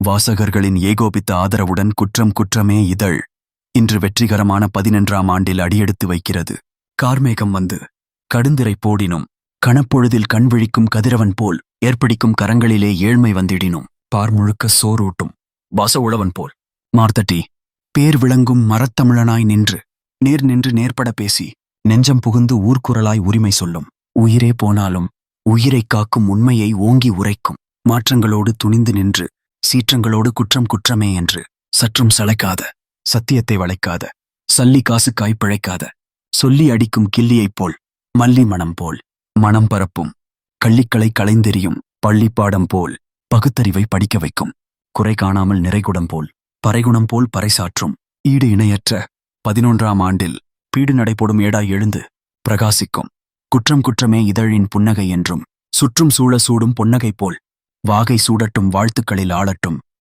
வாசகர்களின் ஏகோபித்த ஆதரவுடன் குற்றம் குற்றமே இதழ். இன்று வெற்றிகரமான பதினென்றாம் ஆண்டில் அடியெடுத்து வைக்கிறது. கார்மேகம் வந்து கடுந்திரை போடினும் கணப்பொழுதில் கண் விழிக்கும் கதிரவன் போல் ஏற்படிக்கும் கரங்களிலே ஏழ்மை வந்திடினும் பார் முழுக்க சோறூட்டும் வாச உழவன் போல் மார்த்தட்டி பேர் விளங்கும் மரத்தமிழனாய் நின்று நேர் நின்று நேர்பட பேசி நெஞ்சம் புகுந்து ஊர்க்குரலாய் உரிமை சொல்லும். உயிரே போனாலும் உயிரைக் காக்கும் உண்மையை ஓங்கி உரைக்கும் மாற்றங்களோடு துணிந்து நின்று சீற்றங்களோடு குற்றம் குற்றமே என்று. சற்றும் சளைக்காத சத்தியத்தை வளைக்காத சல்லி காசுக்காய் பிழைக்காத சொல்லி அடிக்கும் கிள்ளியைப் போல் மல்லி மணம் போல் மனம் பரப்பும் கள்ளிக்களை களைந்தெறியும் பள்ளிப்பாடம் போல் பகுத்தறிவை படிக்க வைக்கும் குறை காணாமல் நிறைகுடம் போல் பறைகுணம் போல் பறைசாற்றும் ஈடு இணையற்ற பதினொன்றாம் ஆண்டில் பீடு நடைபோடும் ஏடாய் எழுந்து பிரகாசிக்கும் குற்றம் குற்றமே இதழின் புன்னகை என்றும் சுற்றும் சூழ சூடும் பொன்னகை போல் வாகை சூடட்டும் வாழ்த்துக்களில் ஆளட்டும்.